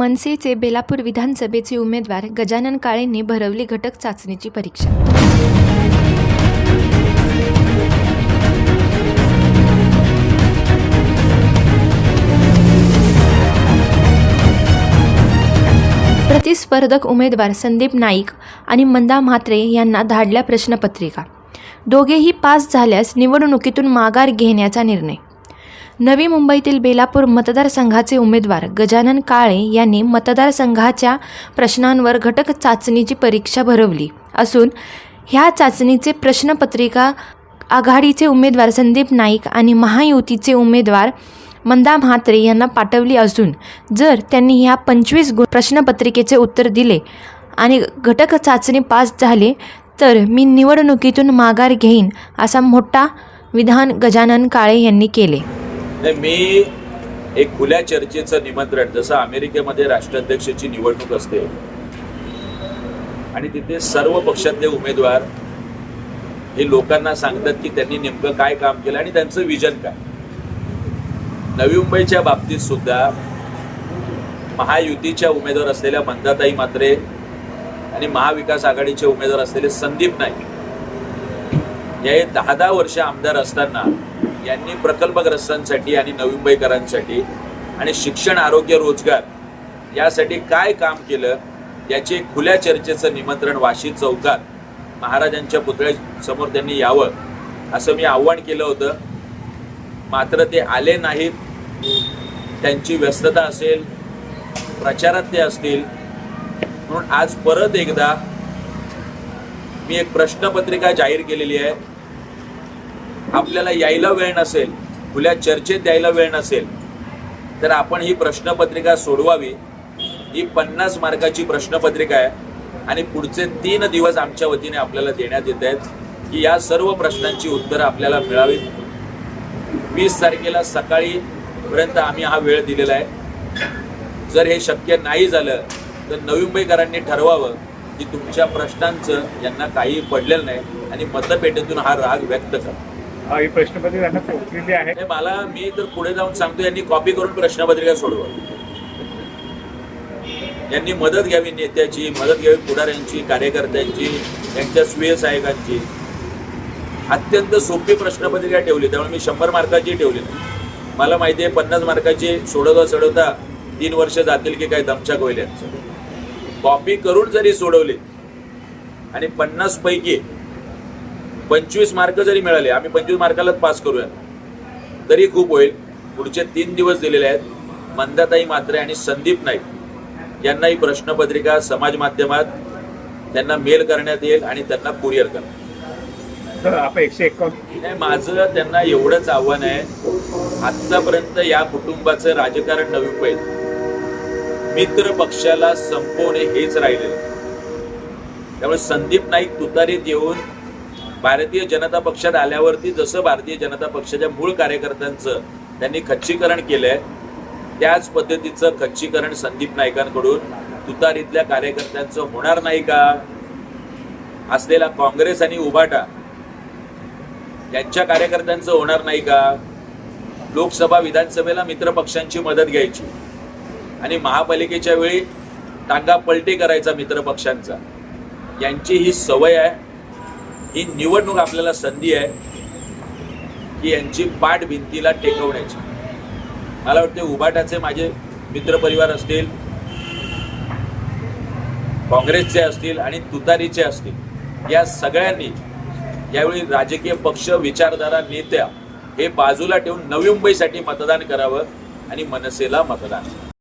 मनसेचे बेलापूर विधानसभेचे उमेदवार गजानन काळेंनी भरवली घटक चाचणीची परीक्षा. प्रतिस्पर्धक उमेदवार संदीप नाईक आणि मंदा म्हात्रे यांना धाडल्या प्रश्नपत्रिका. दोघेही पास झाल्यास निवडणुकीतून माघार घेण्याचा निर्णय. नवी मुंबईतील बेलापूर मतदारसंघाचे उमेदवार गजानन काळे यांनी मतदारसंघाच्या प्रश्नांवर घटक चाचणीची परीक्षा भरवली. असून ह्या चाचणीचे प्रश्नपत्रिका आघाडीचे उमेदवार संदीप नाईक आणि महायुतीचे उमेदवार मंदा म्हात्रे यांना पाठवली असून जर त्यांनी ह्या पंचवीस गुण प्रश्नपत्रिकेचे उत्तर दिले आणि घटक चाचणी पास झाले तर मी निवडणुकीतून माघार घेईन असा मोठा विधान गजानन काळे यांनी केले. नाही मी एक खुल्या चर्चेचं निमंत्रण जसं अमेरिकेमध्ये राष्ट्राध्यक्षाची निवडणूक असते आणि तिथे सर्व पक्षातले उमेदवार हे लोकांना सांगतात की त्यांनी नेमकं काय काम केलं आणि त्यांचं विजन काय. नवी मुंबईच्या बाबतीत सुद्धा महायुतीच्या उमेदवार असलेल्या मंदाताई मात्रे आणि महाविकास आघाडीचे उमेदवार असलेले संदीप नाईक हे दहा दहा वर्ष आमदार असताना यांनी प्रकल्पग्रस्तांसाठी आणि नवी मुंबईकरांसाठी आणि शिक्षण आरोग्य रोजगार यासाठी काय काम केलं याचे खुल्या चर्चेचं निमंत्रण वाशी चौकात महाराजांच्या पुतळ्यासमोर त्यांनी यावं असं मी आव्हान केलं होतं. मात्र ते आले नाहीत. त्यांची व्यस्तता असेल प्रचारात ते असतील. म्हणून आज परत एकदा मी एक प्रश्नपत्रिका जाहीर केलेली आहे. आपल्याला यायला वेळ नसेल खुल्या चर्चेत यायला वेळ नसेल तर आपण ही प्रश्नपत्रिका सोडवावी. ही पन्नास मार्काची प्रश्नपत्रिका आहे आणि पुढचे तीन दिवस आमच्या वतीने आपल्याला देण्यात येत आहेत की या सर्व प्रश्नांची उत्तरं आपल्याला मिळावीत. वीस तारखेला सकाळीपर्यंत आम्ही हा वेळ दिलेला आहे. जर हे शक्य नाही झालं तर नवी मुंबईकरांनी ठरवावं की तुमच्या प्रश्नांचं यांना काही पडलेलं नाही आणि मतपेटीतून हा राग व्यक्त करा. प्रश्नपत्रिका त्यांना पोहोचलेली आहे मला मी तर पुढे जाऊन सांगतो यांनी कॉपी करून प्रश्नपत्रिका सोडवा. यांनी मदत घ्यावी नेत्याची मदत घ्यावी पुढाऱ्यांची कार्यकर्त्यांची त्यांच्या स्वीय सहायकांची अत्यंत सोपी प्रश्नपत्रिका ठेवली त्यामुळे मी शंभर मार्काची ठेवली नाही. मला माहिती आहे पन्नास मार्काची सोडवता सोडवता तीन वर्ष जातील की काय दमछाक होईल यांचं. कॉपी करून जरी सोडवली आणि पन्नास पैकी पंचवीस मार्क जरी मिळाले आम्ही पंचवीस मार्कालाच पास करूया. तरी खूप होईल. पुढचे तीन दिवस दिलेले आहेत. मंदाताई मात्रे आणि संदीप नाईक यांना ही प्रश्नपत्रिका समाज माध्यमात त्यांना मेल करण्यात येईल आणि त्यांना कुरिअर एकशे एकावन्न. नाही माझं त्यांना एवढंच आव्हान आहे. आत्तापर्यंत या कुटुंबाचं राजकारण नवी मुंबईत मित्र पक्षाला संपवणे हेच राहिलेलं त्यामुळे संदीप नाईक तुतारीत येऊन भारतीय जनता पक्षात आल्यावरती जसं भारतीय जनता पक्षाच्या मूळ कार्यकर्त्यांचं त्यांनी खच्चीकरण केलंय त्याच पद्धतीचं खच्चीकरण संदीप नाईकांकडून. तुतारीतल्या कार्यकर्त्यांचं होणार नाही का? असलेला काँग्रेस आणि उभाटा यांच्या कार्यकर्त्यांचं होणार नाही का? लोकसभा विधानसभेला मित्र पक्षांची मदत घ्यायची. आणि महापालिकेच्या वेळी टांगा पलटी करायचा मित्र पक्षांचा यांची ही सवय आहे. ही निवडणूक आपल्याला संधी आहे की यांची पाठ भिंतीला टेकवण्याची. मला वाटते उभाटाचे माझे मित्रपरिवार असतील काँग्रेसचे असतील आणि तुतारीचे असतील या सगळ्यांनी यावेळी राजकीय पक्ष विचारधारा नेत्या हे बाजूला ठेवून नवी मुंबईसाठी मतदान करावं आणि मनसेला मतदान.